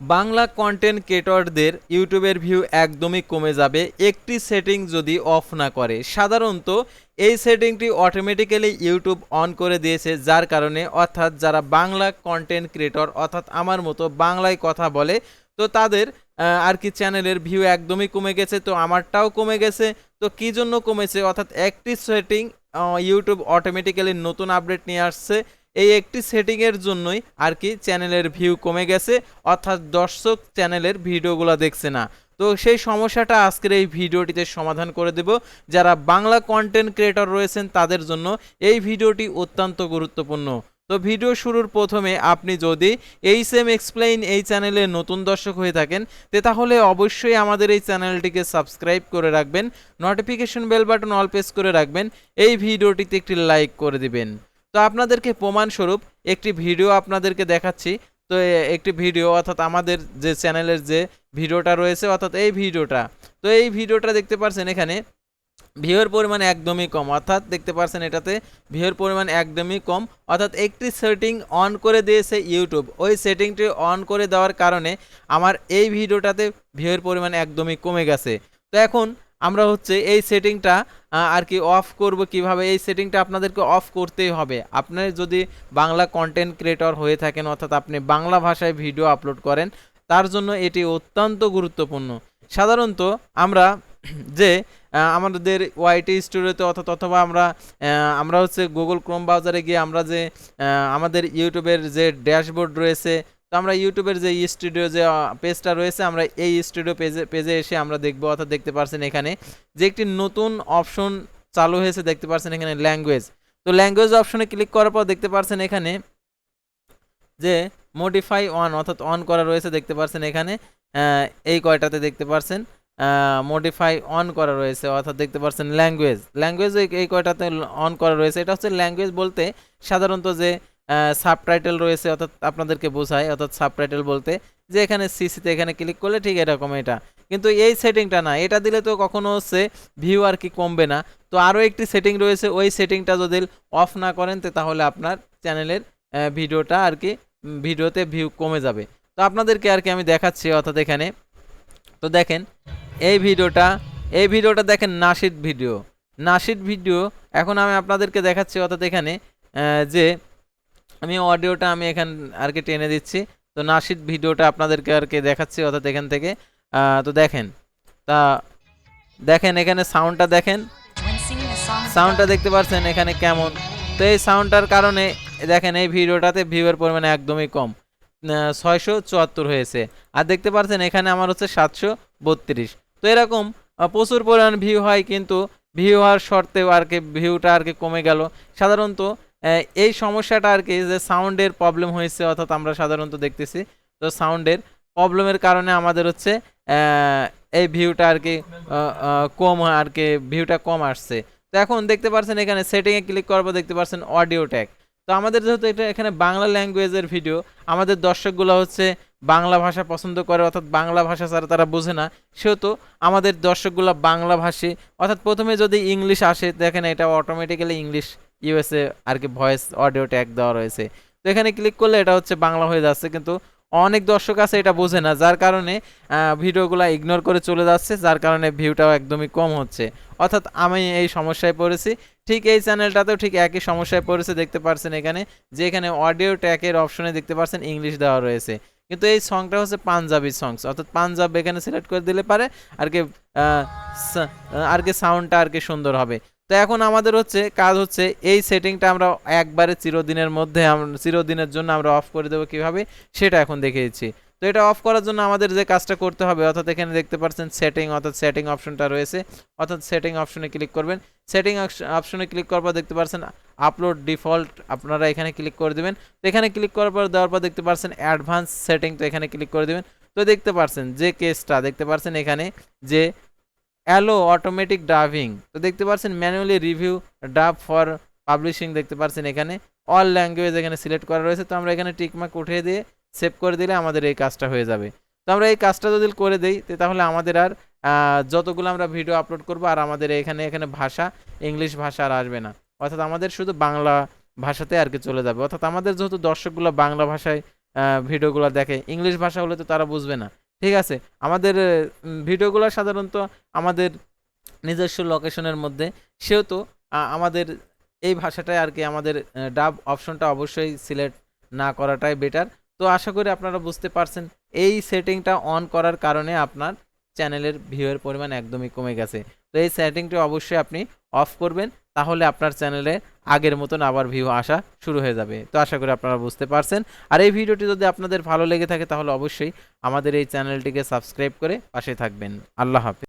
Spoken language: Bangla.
বাংলা কন্টেন্ট ক্রিয়েটরদের ইউটিউবের ভিউ একদমই কমে যাবে। একটি সেটিং যদি অফ না করে, সাধারণত এই সেটিংটি অটোমেটিক্যালি ইউটিউব অন করে দিয়েছে, যার কারণে অর্থাৎ যারা বাংলা কন্টেন্ট ক্রিয়েটর অর্থাৎ আমার মতো বাংলায় কথা বলে, তো তাদের আর কি চ্যানেলের ভিউ একদমই কমে গেছে, তো আমারটাও কমে গেছে। তো কী জন্য কমেছে? অর্থাৎ একটি সেটিং ইউটিউব অটোমেটিক্যালি নতুন আপডেট নিয়ে আসছে। এই একটি সেটিংয়ের জন্যই আর কি চ্যানেলের ভিউ কমে গেছে, অর্থাৎ দর্শক চ্যানেলের ভিডিওগুলো দেখছে না। তো সেই সমস্যাটা আজকের এই ভিডিওটিতে সমাধান করে দেব। যারা বাংলা কন্টেন্ট ক্রিয়েটর রয়েছেন, তাদের জন্য এই ভিডিওটি অত্যন্ত গুরুত্বপূর্ণ। তো ভিডিও শুরুর প্রথমে আপনি যদি এই সেম এক্সপ্লেইন এই চ্যানেলে নতুন দর্শক হয়ে থাকেন, তে তাহলে অবশ্যই আমাদের এই চ্যানেলটিকে সাবস্ক্রাইব করে রাখবেন notification bell button all press করে রাখবেন, এই ভিডিওটিতে একটি লাইক করে দিবেন। তো আপনাদেরকে প্রমাণস্বরূপ একটি ভিডিও আপনাদেরকে দেখাচ্ছি। তো একটি ভিডিও অর্থাৎ আমাদের যে চ্যানেলের যে ভিডিওটা রয়েছে, অর্থাৎ এই ভিডিওটা। তো এই ভিডিওটা দেখতে পারছেন এখানে ভিউয়ের পরিমাণ একদমই কম। অর্থাৎ দেখতে পারছেন এটাতে ভিউয়ের পরিমাণ একদমই কম। অর্থাৎ একটি সেটিং অন করে দিয়েছে ইউটিউব। ওই সেটিংটি অন করে দেওয়ার কারণে আমার এই ভিডিওটাতে ভিউয়ের পরিমাণ একদমই কমে গেছে। তো এখন আমরা হচ্ছে এই সেটিংটা আর কি অফ করব কীভাবে? এই সেটিংটা আপনাদেরকে অফ করতেই হবে। আপনি যদি বাংলা কন্টেন্ট ক্রিয়েটর হয়ে থাকেন, অর্থাৎ আপনি বাংলা ভাষায় ভিডিও আপলোড করেন, তার জন্য এটি অত্যন্ত গুরুত্বপূর্ণ। সাধারণত আমরা যে আমাদের ওয়াইটি স্টুডিওতে অর্থাৎ অথবা আমরা আমরা হচ্ছে গুগল ক্রোম ব্রাউজারে গিয়ে আমরা যে আমাদের ইউটিউবের যে ড্যাশবোর্ড রয়েছে তো আমরা ইউটিউবের যে স্টুডিও যে পেজটা রয়েছে, আমরা এই স্টুডিও পেজে পেজে এসে আমরা দেখব, অর্থাৎ দেখতে পারছেন এখানে যে একটি নতুন অপশন চালু হয়েছে, দেখতে পারছেন এখানে ল্যাঙ্গুয়েজ তো ল্যাঙ্গুয়েজ অপশনে ক্লিক করার পর দেখতে পারছেন এখানে যে মডিফাই অন অর্থাৎ অন করা রয়েছে, দেখতে পারছেন এখানে এই কয়টাতে দেখতে পারছেন মডিফাই অন করা রয়েছে, অর্থাৎ দেখতে পাচ্ছেন ল্যাঙ্গুয়েজ ল্যাঙ্গুয়েজ এই কয়টাতে অন করা রয়েছে, এটা হচ্ছে ল্যাঙ্গুয়েজ বলতে সাধারণত যে সাবটাইটেল রয়েছে অর্থাৎ আপনাদেরকে বোঝায়, অর্থাৎ সাবটাইটেল বলতে যে এখানে সিসিতে এখানে ক্লিক করলে ঠিক এরকম এটা। কিন্তু এই সেটিংটা না, এটা দিলে তো কখনো হচ্ছে ভিউ আর কি কমবে না। তো আরও একটি সেটিং রয়েছে, ওই সেটিংটা যদি অফ না করেন তাহলে আপনার চ্যানেলের ভিডিওটা আর কি ভিডিওতে ভিউ কমে যাবে। তো আপনাদেরকে আর কি আমি দেখাচ্ছি অর্থাৎ এখানে। তো দেখেন, এই ভিডিওটা এই ভিডিওটা দেখেন নাসিদ ভিডিও নাসিদ ভিডিও এখন আমি আপনাদেরকে দেখাচ্ছি অর্থাৎ এখানে যে আমি অডিওটা আমি এখান আর কি টেনে দিচ্ছি। তো নাসিদ ভিডিওটা আপনাদেরকে আর কি দেখাচ্ছি অর্থাৎ এখান থেকে। তো দেখেন, তা দেখেন এখানে সাউন্ডটা দেখেন। সাউন্ডটা দেখতে পাচ্ছেন এখানে কেমন। তো এই সাউন্ডটার কারণে দেখেন এই ভিডিওটাতে ভিউয়ের পরিমাণ একদমই কম। ছয়শো চুয়াত্তর হয়েছে। আর দেখতে পাচ্ছেন এখানে আমার হচ্ছে সাতশো বত্রিশ। তো এরকম প্রচুর পরিমাণ ভিউ হয়, কিন্তু ভিউ হওয়ার শর্তেও আর কি ভিউটা আর কি কমে গেল। সাধারণত এই সমস্যাটা আর কি, যে সাউন্ডের প্রবলেম হয়েছে, অর্থাৎ আমরা সাধারণত দেখতেছি। তো সাউন্ডের প্রবলেমের কারণে আমাদের হচ্ছে এই ভিউটা আর কি কম আর কি ভিউটা কম আসছে। তো এখন দেখতে পাচ্ছেন এখানে সেটিংয়ে ক্লিক পর দেখতে পাচ্ছেন অডিও ট্যাগ তো আমাদের যেহেতু এটা এখানে বাংলা ল্যাঙ্গুয়েজের ভিডিও আমাদের দর্শকগুলো হচ্ছে বাংলা ভাষা পছন্দ করে, অর্থাৎ বাংলা ভাষা ছাড়া তারা বোঝে না। সেহেতু আমাদের দর্শকগুলো বাংলা ভাষী। অর্থাৎ প্রথমে যদি ইংলিশ আসে, দেখেন এটা অটোমেটিক্যালি ইংলিশ ইউএসএ আর কি ভয়েস অডিও ট্যাগ দেওয়া রয়েছে। তো এখানে ক্লিক করলে এটা হচ্ছে বাংলা হয়ে যাচ্ছে, কিন্তু অনেক দর্শক আছে এটা বোঝে না, যার কারণে ভিডিওগুলো ইগনোর করে চলে যাচ্ছে, যার কারণে ভিউটাও একদমই কম হচ্ছে। অর্থাৎ আমি এই সমস্যায় পড়েছি, ঠিক এই চ্যানেলটাতেও ঠিক একই সমস্যায় পড়েছে, দেখতে পারছেন এখানে যে এখানে অডিও ট্যাকের অপশনে দেখতে পারছেন ইংলিশ দেওয়া রয়েছে। কিন্তু এই সংটা হচ্ছে পাঞ্জাবি সংস অর্থাৎ পাঞ্জাব এখানে সিলেক্ট করে দিলে পারে, আর কি আর কি সাউন্ডটা আর কি সুন্দর হবে। তো এখন আমাদের হচ্ছে কাজ হচ্ছে এই সেটিংটা আমরা একবারে চিরদিনের মধ্যে চিরদিনের জন্য আমরা অফ করে দেবো কীভাবে? সেটা এখন দেখিয়েছি তো এটা অফ করার জন্য আমাদের যে কাজটা করতে হবে, অর্থাৎ এখানে দেখতে পাচ্ছেন সেটিং অর্থাৎ সেটিং অপশনটা রয়েছে। অর্থাৎ সেটিং অপশনে ক্লিক করবেন। সেটিং অপশনে ক্লিক করার পর দেখতে পাচ্ছেন আপলোড ডিফল্ট আপনারা এখানে ক্লিক করে দেবেন। তো এখানে ক্লিক করার পর, দেওয়ার পর দেখতে পাচ্ছেন অ্যাডভান্স সেটিং তো এখানে ক্লিক করে দেবেন। তো দেখতে পাচ্ছেন যে কেসটা দেখতে পাচ্ছেন এখানে যে অ্যালো অটোমেটিক ডাভিং তো দেখতে পাচ্ছেন manually review dub for publishing দেখতে পাচ্ছেন এখানে। অল ল্যাঙ্গুয়েজ এখানে সিলেক্ট করা রয়েছে। তো আমরা এখানে টিকমার্ক উঠিয়ে দিয়ে সেভ করে দিলে আমাদের এই কাজটা হয়ে যাবে। তো আমরা এই কাজটা যদি করে দিই তাহলে আমাদের আর যতগুলো আমরা ভিডিও আপলোড করব, আর আমাদের এখানে এখানে ভাষা, ইংলিশ ভাষা আর আসবে না। অর্থাৎ আমাদের শুধু বাংলা ভাষাতে আর কি চলে যাবে। অর্থাৎ আমাদের যেহেতু দর্শকগুলো বাংলা ভাষায় ভিডিওগুলো দেখে, ইংলিশ ভাষা হলে তো তারা বুঝবে না। ঠিক আছে? আমাদের ভিডিওগুলো সাধারণত আমাদের নিজস্ব লোকেশনের মধ্যে। সেহেতু আমাদের এই ভাষাটাই আর কি আমাদের ডাব অপশনটা অবশ্যই সিলেক্ট না করাটাই বেটার তো আশা করি আপনারা বুঝতে পারছেন, এই সেটিংটা অন করার কারণে আপনার চ্যানেলের ভিউয়ের পরিমাণ একদমই কমে গেছে। তো এই সেটিংটি অবশ্যই আপনি অফ করবেন। তাহলে আপনার চ্যানেলে আগের মতন আবার ভিউ আসা শুরু হয়ে যাবে। তো আশা করি আপনারা বুঝতে পারছেন। আর এই ভিডিওটি যদি আপনাদের ভালো লেগে থাকে তাহলে অবশ্যই আমাদের এই চ্যানেলটিকে সাবস্ক্রাইব করে পাশে থাকবেন। আল্লাহ হাফেজ।